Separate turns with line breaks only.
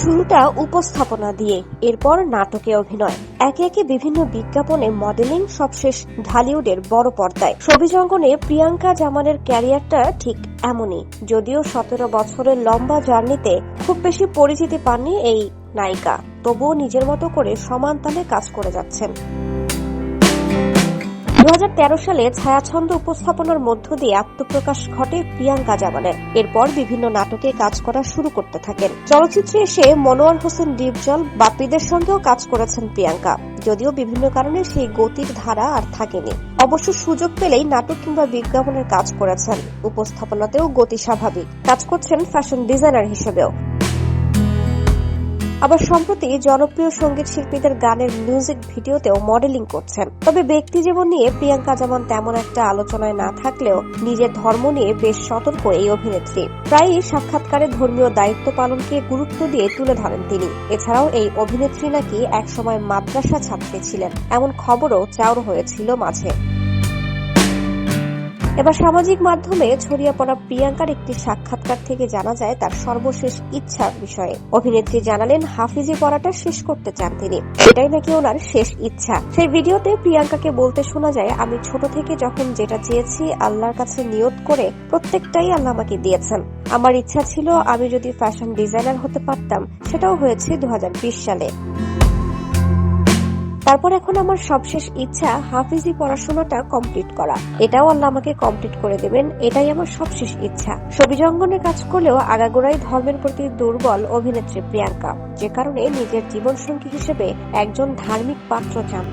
শুরুটা উপস্থাপনা দিয়ে, এরপর নাটকে অভিনয়। একে একে বিভিন্ন বিজ্ঞাপনে মডেলিং সবশেষ ঢালিউডের বড় পর্দায়। ছবি অঙ্গনে প্রিয়াঙ্কা জামানের ক্যারিয়ারটা ঠিক এমনই, যদিও সতেরো বছরের লম্বা জার্নিতে খুব বেশি পরিচিতি পাননি এই নায়িকা। তবুও নিজের মতো করে সমান তালে কাজ করে যাচ্ছেন। দু হাজার তেরো সালে ছায়াছন্দ উপস্থাপনার মধ্য দিয়ে আত্মপ্রকাশ ঘটে প্রিয়াঙ্কা জামানের এরপর বিভিন্ন নাটকে কাজ করা শুরু করতে থাকেন। চলচ্চিত্রে এসে মনোয়ার হোসেন ডিপজল বাপিদের সঙ্গেও কাজ করেছেন প্রিয়াঙ্কা। যদিও বিভিন্ন কারণে সেই গতির ধারা আর থাকেনি। অবশ্য সুযোগ পেলেই নাটক কিংবা বিজ্ঞাপনের কাজ করেছেন। উপস্থাপনাতেও গতি স্বাভাবিক। কাজ করছেন ফ্যাশন ডিজাইনার হিসেবেও। আবার সম্প্রতি জনপ্রিয় সংগীত শিল্পীদের গানের মিউজিক ভিডিওতেও মডেলিং করছেন। তবে ব্যক্তি জীবন নিয়ে প্রিয়াঙ্কা যেমন তেমন একটা আলোচনায় না থাকলেও নিজের ধর্ম নিয়ে বেশ সতর্ক এই অভিনেত্রী। প্রায়ই সাক্ষাৎকারে ধর্মীয় দায়িত্ব পালনকে গুরুত্ব দিয়ে তুলে ধরেন তিনি। এছাড়াও এই অভিনেত্রী নাকি একসময় মাদ্রাসা ছাত্রী ছিলেন। এমন খবরও চাউর হয়েছিল মাঝে। এবার সামাজিক মাধ্যমে ছড়িয়ে পড়া প্রিয়াঙ্কার একটি সাক্ষাৎকার থেকে জানা যায় তার সর্বশেষ ইচ্ছার বিষয়ে। অভিনেত্রী জানালেন, হাফিজি পড়াটা শেষ করতে চান তিনি। এটাই নাকি ওনার শেষ ইচ্ছা। সেই ভিডিওতে প্রিয়াঙ্কাকে বলতে শোনা যায়, আমি ছোট থেকে যখন যেটা চেয়েছি আল্লাহর কাছে নিয়ত করে প্রত্যেকটাই আল্লাহ আমাকে দিয়েছেন। আমার ইচ্ছা ছিল আমি যদি ফ্যাশন ডিজাইনার হতে পারতাম, সেটাও হয়েছে দু হাজার বিশ সালে। তারপর এখন আমার সবশেষ ইচ্ছা হাফিজি পড়াশোনাটা কমপ্লিট করা। এটাও আল্লাহ আমাকে কমপ্লিট করে দেবেন, এটাই আমার সবশেষ ইচ্ছা। সবুজ অঙ্গনে কাজ করলেও আগাগোড়াই ধর্মের প্রতি দুর্বল অভিনেত্রী প্রিয়াঙ্কা, যে কারণে নিজের জীবনসঙ্গী হিসেবে একজন ধার্মিক পাত্র চান